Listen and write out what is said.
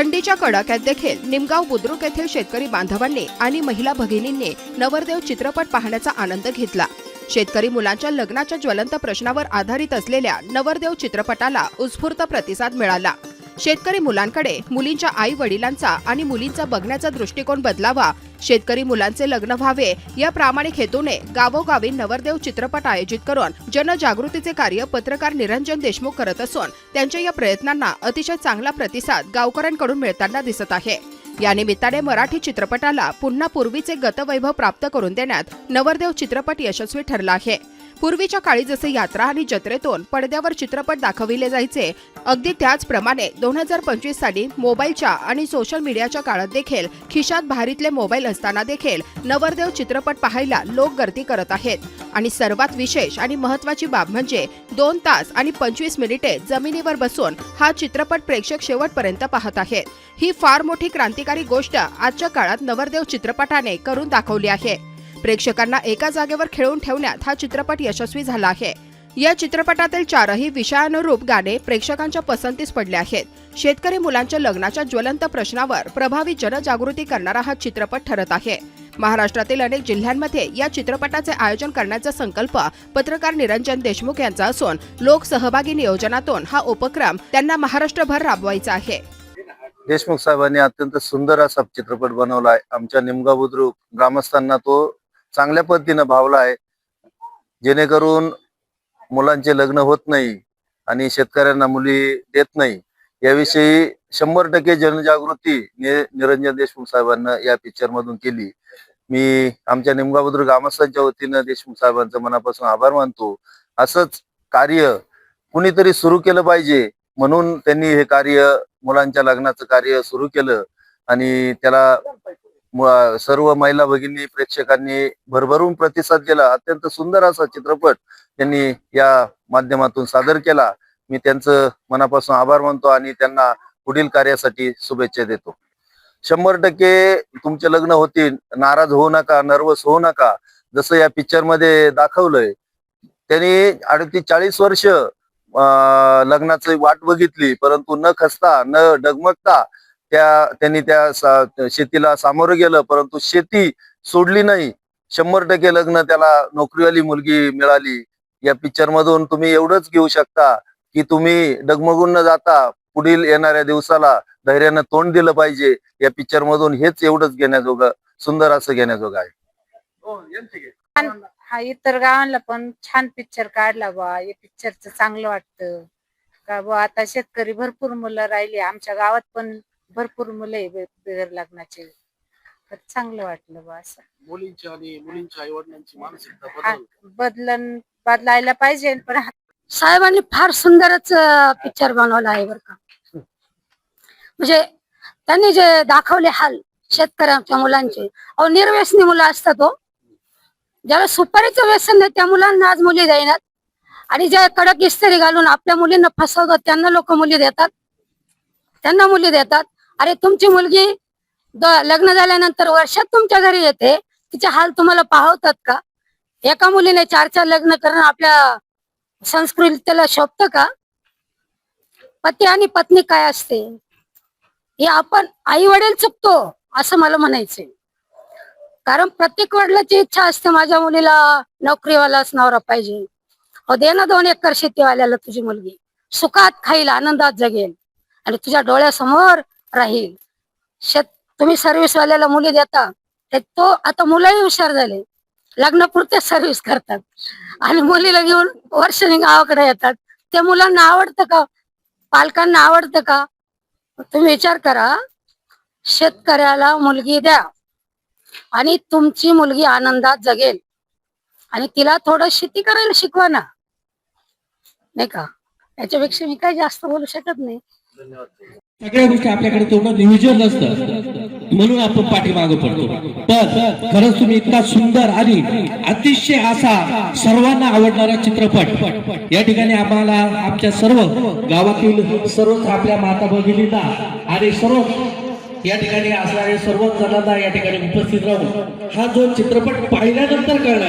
थंडीच्या कडाक्यात देखील निमगाव बुद्रुक येथील शेतकरी बांधवांनी आणि महिला भगिनींनी नवरदेव चित्रपट पाहण्याचा आनंद घेतला. शेतकरी मुलांच्या लग्नाच्या ज्वलंत प्रश्नावर आधारित असलेल्या नवरदेव चित्रपटाला उत्स्फूर्त प्रतिसाद मिळाला. शेतकरी मुलांकडे मुलींच्या आई वडिलांचा आणि मुलींचा बघण्याचा दृष्टिकोन बदलावा. शेतकरी मुलांचे लग्न व्हावे या प्रामाणिक हेतूने गावोगावी नवरदेव चित्रपट आयोजित करून जनजागृतीचे कार्य पत्रकार निरंजन देशमुख करत असून त्यांच्या या प्रयत्नांना अतिशय चांगला प्रतिसाद गावकऱ्यांकडून मिळताना दिसत आहे. या निमित्ताने मराठी चित्रपटाला पुन्हा पूर्वीचे गतवैभव प्राप्त करून देण्यात नवरदेव चित्रपट यशस्वी ठरला आहे. पूर्वीच्या काळी जसे यात्रा आणि जत्रेतून पडद्यावर चित्रपट दाखविले जायचे अगदी त्याचप्रमाणे दोन हजार पंचवीस साली मोबाईलच्या आणि सोशल मीडियाच्या काळात देखील खिशात भारीतले मोबाईल असताना देखील नवरदेव चित्रपट पाहायला लोक गर्दी करत आहेत. आणि सर्वात विशेष आणि महत्वाची बाब म्हणजे दोन तास आणि पंचवीस मिनिटे जमिनीवर बसून हा चित्रपट प्रेक्षक शेवटपर्यंत पाहत आहेत. ही फार मोठी क्रांतिकारी गोष्ट आजच्या काळात नवरदेव चित्रपटाने करून दाखवली आहे. प्रेक्षकांना एका जागेवर खेळून ठेवण्यात हा चित्रपट यशस्वी झाला आहे. या चित्रपटातील चारही विषयानुरूप गाणे प्रेक्षकांच्या पसंतीस पडले आहेत. शेतकरी मुलांच्या लग्नाच्या ज्वलंत प्रश्नावर प्रभावी जनजागृती करणारा हा चित्रपट ठरत आहे. महाराष्ट्रातील अनेक जिल्ह्यांमध्ये या चित्रपटाचे आयोजन करण्याचा संकल्प पत्रकार निरंजन देशमुख यांचा असून लोकसहभागी नियोजनातून हा उपक्रम त्यांना महाराष्ट्रभर राबवायचा आहे. देशमुख साहेबांनी अत्यंत सुंदर असा चित्रपट बनवला आहे. आमच्या निमगा बुद्रुक ग्रामस्थांना तो चांगल्या पद्धतीनं भावला आहे. जेणेकरून मुलांचे लग्न होत नाही आणि शेतकऱ्यांना मुली देत नाही. याविषयी शंभर टक्के जनजागृती निरंजन देशमुख साहेबांना या पिक्चर मधून केली. मी आमच्या निमगाव ग्रामस्थांच्या वतीनं देशमुख साहेबांचं मनापासून आभार मानतो. असंच कार्य कुणीतरी सुरू केलं पाहिजे म्हणून त्यांनी हे कार्य मुलांच्या लग्नाचं कार्य सुरू केलं आणि त्याला सर्व महिला भगिनी प्रेक्षकांनी भरभरून प्रतिसाद दिला अत्यंत सुंदर असा चित्रपट त्यांनी या माध्यमातून सादर केला. मी त्यांचं मनापासून आभार मानतो आणि त्यांना पुढील कार्यासाठी शुभेच्छा देतो. शंभर टक्के तुमचे लग्न होतील. नाराज होऊ नका नर्वस होऊ नका. जसं या पिक्चरमध्ये दाखवलंय त्यांनी अडतीस चाळीस वर्ष लग्नाची वाट बघितली. परंतु न खसता न डगमगता त्या त्यांनी त्या सा- शेतीला सामोरं गेलं परंतु शेती सोडली नाही. शंभर टक्के लग्न त्याला नोकरीवाली मुलगी मिळाली. या पिक्चर मधून तुम्ही एवढंच घेऊ शकता की तुम्ही डगमगून न जाता पुढील येणाऱ्या दिवसाला धैर्यानं तोंड दिलं पाहिजे. या पिक्चर मधून हेच एवढंच घेण्याजोगं सुंदर असं घेण्याजोगं आहे. हो, हा इतर गावांना पण छान पिक्चर काढला बा या पिक्चरच चांगलं वाटतं. का बा आता शेतकरी भरपूर मुलं राहिली. आमच्या गावात पण भरपूर मुलं आहे बे- बिगर लग्नाचे. तर चांगलं वाटलं बा असं. मुलींची आणि मुलींच्या आई वडिलांची मानसिकता हा, बदल बदलन बदलायला पाहिजे पण हा- साहेबांनी फार सुंदरच पिक्चर बनवला आहे बरं का. म्हणजे त्यांनी जे दाखवले हाल शेतकऱ्यांच्या मुलांचे अहो निर्व्यसनी मुलं असतात हो. ज्याला सुपारीचं व्यसन नाही त्या मुलांना आज मुली देणार आणि ज्या कडक इस्त्री घालून आपल्या मुलींना फसवतात त्यांना लोक मुली देतात. त्यांना मुली देतात. अरे तुमची मुलगी लग्न झाल्यानंतर वर्षात तुमच्या घरी येते? तिचे हाल तुम्हाला पाहवतात का? एका मुलीने चार चार लग्न करणं आपल्या संस्कृतीला शोभत का? पती आणि पत्नी काय असते? हे आपण आई वडील चुकतो असं मला म्हणायचंय. कारण प्रत्येक वडिलाची इच्छा असते माझ्या मुलीला नोकरीवालाच नवरा पाहिजे. हो दे ना दोन एकर शेतीवाल्याला तुझी मुलगी. सुखात खाईल आनंदात जगेल. आणि तुझ्या डोळ्यासमोर राहील. शेत तुम्ही सर्व्हिस वाल्याला मुली देता ते तो आता मुलंही हुशार झाले. लग्नापुरते सर्व्हिस करतात. आणि मुलीला घेऊन वर्षाने गावाकडे येतात. त्या मुलांना आवडतं का? पालकांना आवडतं का? तुम्ही विचार करा. शेतकऱ्याला मुलगी द्या. आणि तुमची मुलगी आनंदात जगेल. आणि तिला थोडं शेती करायला शिकवा ना. नाही का? याच्यापेक्षा मी काही जास्त बोलू शकत नाही. सगळ्या गोष्टी आपल्याकडे तेवढं नियोजन नसतं. म्हणून आपण पाठीमागं पडतो. पण खरंच तुम्ही इतका सुंदर आणि अतिशय असा सर्वांना आवडणारा चित्रपट या ठिकाणी आम्हाला आमच्या सर्व गावातील सर्वच आपल्या माता भगिनींना आणि सर्व या ठिकाणी असणारे सर्व जणांना या ठिकाणी उपस्थित राहून हा जो चित्रपट पाहिल्यानंतर कळणार